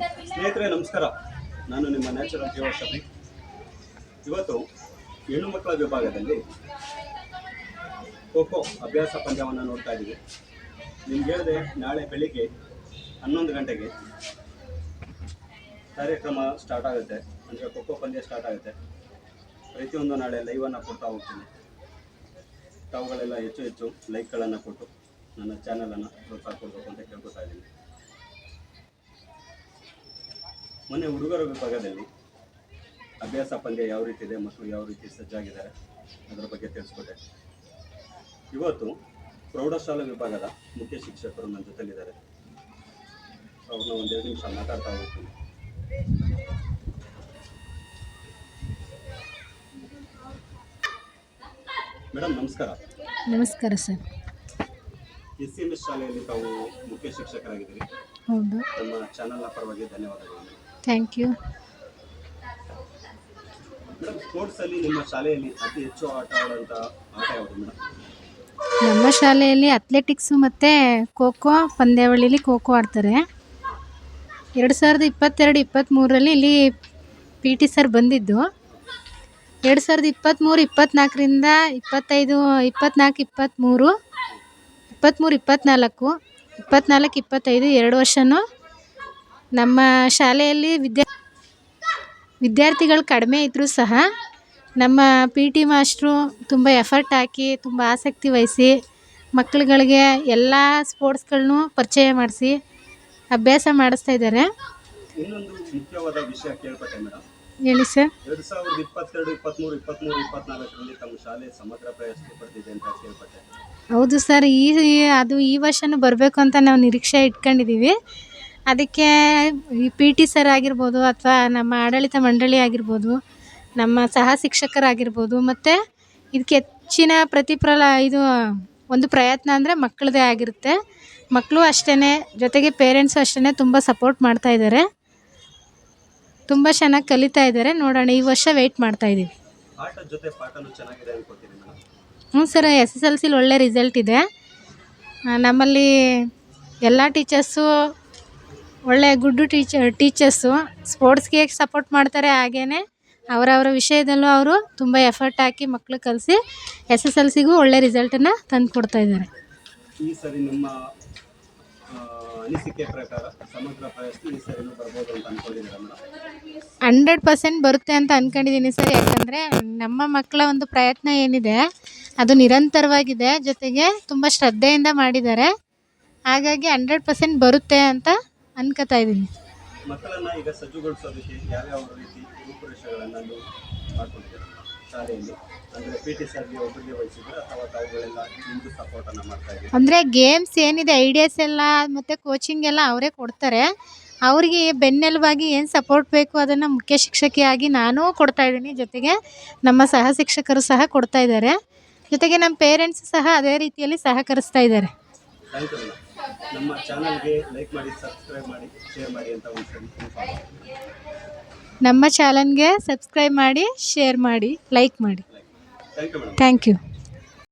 ಸ್ನೇಹಿತರೆ, ನಮಸ್ಕಾರ. ನಾನು ನಿಮ್ಮ ನ್ಯಾಚುರಲ್ ಜೀವ ಇವತ್ತು ಹೆಣ್ಣು ಮಕ್ಕಳ ವಿಭಾಗದಲ್ಲಿ ಖೋ ಅಭ್ಯಾಸ ಪಂದ್ಯವನ್ನು ನೋಡ್ತಾ ಇದ್ದೀವಿ. ನಿಮ್ಗೆ ಹೇಳಿದೆ, ನಾಳೆ ಬೆಳಿಗ್ಗೆ ಹನ್ನೊಂದು ಗಂಟೆಗೆ ಕಾರ್ಯಕ್ರಮ ಸ್ಟಾರ್ಟ್ ಆಗುತ್ತೆ. ಅಂದರೆ ಖೋ ಖೋ ಪಂದ್ಯ ಸ್ಟಾರ್ಟ್ ಆಗುತ್ತೆ. ಪ್ರತಿಯೊಂದು ನಾಳೆ ಲೈವನ್ನು ಕೊಡ್ತಾ ಹೋಗ್ತೀನಿ. ತಾವುಗಳೆಲ್ಲ ಹೆಚ್ಚು ಹೆಚ್ಚು ಲೈಕ್ಗಳನ್ನು ಕೊಟ್ಟು ನನ್ನ ಚಾನಲನ್ನು ಪ್ರೋತ್ಸಾಹ ಕೊಡಬೇಕು ಅಂತ ಕೇಳ್ಕೊತಾ ಇದ್ದೀನಿ. ಮೊನ್ನೆ ಹುಡುಗರ ವಿಭಾಗದಲ್ಲಿ ಅಭ್ಯಾಸ ಪಂದ್ಯ ಯಾವ ರೀತಿ ಇದೆ ಮಕ್ಕಳು ಯಾವ ರೀತಿ ಸಜ್ಜಾಗಿದ್ದಾರೆ ಅದರ ಬಗ್ಗೆ ತಿಳಿಸ್ಕೊಟ್ಟೆ. ಇವತ್ತು ಪ್ರೌಢಶಾಲಾ ವಿಭಾಗದ ಮುಖ್ಯ ಶಿಕ್ಷಕರು ನನ್ನ ಜೊತೆಲಿದ್ದಾರೆ. ಅವ್ರನ್ನ ಒಂದೆರಡು ನಿಮಿಷ ಮಾತಾಡ್ತಾ ಹೋಗ್ತೀನಿ. ಮೇಡಮ್ ನಮಸ್ಕಾರ. ನಮಸ್ಕಾರ sir. S C M S ಶಾಲೆಯಲ್ಲಿ ತಾವು ಮುಖ್ಯ ಶಿಕ್ಷಕರಾಗಿದ್ದೀರಿ. ಹೌದು. ನಮ್ಮ ಚಾನಲ್ನ ಪರವಾಗಿ ಧನ್ಯವಾದಗಳು. ಥ್ಯಾಂಕ್ ಯು ಸ್ಪೋರ್ಟ್ಸಲ್ಲಿ ನಿಮ್ಮ ಶಾಲೆಯಲ್ಲಿ ಅತಿ ಹೆಚ್ಚು ಆಟ ಆಡುವಂಥ ಆಟ ಯಾವುದು ಮೇಡಮ್ ನಮ್ಮ ಶಾಲೆಯಲ್ಲಿ ಅಥ್ಲೆಟಿಕ್ಸು ಮತ್ತು ಖೋ ಖೋ ಪಂದ್ಯಾವಳಿಲಿ ಖೋ ಖೋ ಆಡ್ತಾರೆ. ಎರಡು ಸಾವಿರದ ಇಪ್ಪತ್ತೆರಡು ಇಪ್ಪತ್ತ್ಮೂರಲ್ಲಿ ಇಲ್ಲಿ ಪಿ ಟಿ ಸರ್ ಬಂದಿದ್ದು. ಎರಡು ಸಾವಿರದ ಇಪ್ಪತ್ತ್ಮೂರು ಇಪ್ಪತ್ತ್ನಾಲ್ಕರಿಂದ ಇಪ್ಪತ್ತೈದು ಇಪ್ಪತ್ತ್ನಾಲ್ಕು ಇಪ್ಪತ್ತ್ಮೂರು ಇಪ್ಪತ್ತ್ಮೂರು ಇಪ್ಪತ್ತ್ನಾಲ್ಕು ಇಪ್ಪತ್ತ್ನಾಲ್ಕು ಇಪ್ಪತ್ತೈದು ಎರಡು ವರ್ಷವೂ ನಮ್ಮ ಶಾಲೆಯಲ್ಲಿ ವಿದ್ಯಾ ವಿದ್ಯಾರ್ಥಿಗಳು ಕಡಿಮೆ ಇದ್ದರೂ ಸಹ ನಮ್ಮ ಪಿ ಟಿ ಮಾಸ್ಟ್ರು ತುಂಬ ಎಫರ್ಟ್ ಹಾಕಿ ತುಂಬ ಆಸಕ್ತಿ ವಹಿಸಿ ಮಕ್ಕಳುಗಳಿಗೆ ಎಲ್ಲ ಸ್ಪೋರ್ಟ್ಸ್ಗಳನ್ನು ಪರಿಚಯ ಮಾಡಿಸಿ ಅಭ್ಯಾಸ ಮಾಡಿಸ್ತಾ ಇದ್ದಾರೆ. ಇನ್ನೊಂದು ಮುಖ್ಯವಾದ ವಿಷಯ ಕೇಳ್ಪಟ್ಟೆ ಮೇಡಮ್. ಹೇಳಿ ಸರ್. ಎರಡು ಸಾವಿರದ ಇಪ್ಪತ್ತೆರಡು ಇಪ್ಪತ್ತ್ಮೂರು ಇಪ್ಪತ್ತ್ಮೂರು ಇಪ್ಪತ್ನಾಲ್ಕರಲ್ಲಿ ತಮ್ಮ ಶಾಲೆ ಸಮಗ್ರ ಪ್ರಶಸ್ತಿ ಪಡೆದಿದೆ ಅಂತ ಕೇಳ್ಪಟ್ಟೆ. ಹೌದು ಸರ್ ಈ ಈ- ಅದು ಈ ವರ್ಷನೂ ಬರಬೇಕು ಅಂತ ನಾವು ನಿರೀಕ್ಷೆ ಇಟ್ಕೊಂಡಿದ್ದೀವಿ. ಅದಕ್ಕೆ ಈ ಪಿ ಟಿ ಸರ್ ಆಗಿರ್ಬೋದು ಅಥವಾ ನಮ್ಮ ಆಡಳಿತ ಮಂಡಳಿ ಆಗಿರ್ಬೋದು ನಮ್ಮ ಸಹ ಶಿಕ್ಷಕರಾಗಿರ್ಬೋದು ಮತ್ತು ಇದಕ್ಕೆ ಹೆಚ್ಚಿನ ಪ್ರತಿಫಲ ಇದು ಒಂದು ಪ್ರಯತ್ನ ಅಂದರೆ ಮಕ್ಕಳದೇ ಆಗಿರುತ್ತೆ. ಮಕ್ಕಳು ಅಷ್ಟೇ ಜೊತೆಗೆ ಪೇರೆಂಟ್ಸು ಅಷ್ಟೇ ತುಂಬ ಸಪೋರ್ಟ್ ಮಾಡ್ತಾ ಇದ್ದಾರೆ ತುಂಬ ಚೆನ್ನಾಗಿ ಕಲಿತಾ ಇದ್ದಾರೆ ನೋಡೋಣ ಈ ವರ್ಷ ವೆಯ್ಟ್ ಮಾಡ್ತಾ ಇದ್ದೀವಿ ಹ್ಞೂ ಸರ್ ಎಸ್ ಎಸ್ ಎಲ್ ಸಿಲಿ ಒಳ್ಳೆ ರಿಸಲ್ಟ್ ಇದೆ. ನಮ್ಮಲ್ಲಿ ಎಲ್ಲ ಟೀಚರ್ಸು ಒಳ್ಳೆ ಗುಡ್ಡು ಟೀಚರ್ ಟೀಚರ್ಸು ಸ್ಪೋರ್ಟ್ಸ್ಗೆ ಸಪೋರ್ಟ್ ಮಾಡ್ತಾರೆ ಹಾಗೇ ಅವರವರ ವಿಷಯದಲ್ಲೂ ಅವರು ತುಂಬ ಎಫರ್ಟ್ ಹಾಕಿ ಮಕ್ಕಳು ಕಲಿಸಿ ಎಸ್ ಎಸ್ ಎಲ್ ಸಿಗೂ ಒಳ್ಳೆ ರಿಸಲ್ಟನ್ನು ತಂದು ಕೊಡ್ತಾ ಇದ್ದಾರೆ. ಈ ಸರಿ ನಿಮ್ಮ ಅನಿಸಿಕೆ ಪ್ರಕಾರ ಸಮಗ್ರ ಪ್ರಶಸ್ತಿ ಈ ಸರಿನೂ ಬರ್ಬೋದು ಅಂತ ಅನ್ಕೊಂಡಿದ್ದೀರಾ ಮೇಡಮ್? ಹಂಡ್ರೆಡ್ ಪರ್ಸೆಂಟ್ ಬರುತ್ತೆ ಅಂತ ಅಂದ್ಕೊಂಡಿದ್ದೀನಿ ಸರ್. ಯಾಕಂದರೆ ನಮ್ಮ ಮಕ್ಕಳ ಒಂದು ಪ್ರಯತ್ನ ಏನಿದೆ ಅದು ನಿರಂತರವಾಗಿದೆ ಜೊತೆಗೆ ತುಂಬ ಶ್ರದ್ಧೆಯಿಂದ ಮಾಡಿದ್ದಾರೆ. ಹಾಗಾಗಿ ಹಂಡ್ರೆಡ್ ಪರ್ಸೆಂಟ್ ಬರುತ್ತೆ ಅಂತ ಅನ್ಕೋತಾ ಇದ್ದೀನಿ. ಮಕ್ಕಳನ್ನ ಈಗ ಸಜ್ಜುಗೊಳಿಸೋದಕ್ಕೆ ಯಾವ್ಯಾವ ರೀತಿ ರೂಪುರೇಷೆಗಳನ್ನು ನೀವು ಮಾಡ್ಕೊಂಡಿದ್ದೀರಾ ಶಾಲೆಯಲ್ಲಿ. ಅಂದರೆ ಪಿ ಟಿ ಸರ್ಗೆ ಒಬ್ಬರಿಗೆ ವಹಿಸಿದ್ರೆ ಅಥವಾ ತಾವುಗಳೆಲ್ಲ ನಿಮ್ಮದು ಸಪೋರ್ಟನ್ನು ಮಾಡ್ತಾ ಇದ್ದೀರಾ? ಅಂದರೆ ಗೇಮ್ಸ್ ಏನಿದೆ ಐಡಿಯಾಸ್ ಎಲ್ಲ ಮತ್ತು ಕೋಚಿಂಗ್ ಎಲ್ಲ ಅವರೇ ಕೊಡ್ತಾರೆ. ಅವರಿಗೆ ಬೆನ್ನೆಲುಬಾಗಿ ಏನು ಸಪೋರ್ಟ್ ಬೇಕು ಅದನ್ನು ಮುಖ್ಯ ಶಿಕ್ಷಕಿಯಾಗಿ ನಾನೂ ಕೊಡ್ತಾ ಇದ್ದೀನಿ. ಜೊತೆಗೆ ನಮ್ಮ ಸಹ ಶಿಕ್ಷಕರು ಸಹ ಕೊಡ್ತಾ ಇದ್ದಾರೆ. ಜೊತೆಗೆ ನಮ್ಮ ಪೇರೆಂಟ್ಸ್ ಸಹ ಅದೇ ರೀತಿಯಲ್ಲಿ ಸಹಕರಿಸ್ತಾ ಇದ್ದಾರೆ. ಥ್ಯಾಂಕ್ ಯು ಮೇಡಮ್ ನಮ್ಮ ಚಾನಲ್ಗೆ ಲೈಕ್ ಮಾಡಿ ಸಬ್ಸ್ಕ್ರೈಬ್ ಮಾಡಿ ಶೇರ್ ಮಾಡಿ ಅಂತ ಒಂದು ನಮ್ಮ ಚಾನಲ್ಗೆ ಸಬ್ಸ್ಕ್ರೈಬ್ ಮಾಡಿ ಶೇರ್ ಮಾಡಿ ಲೈಕ್ ಮಾಡಿ. Thank you madam thank you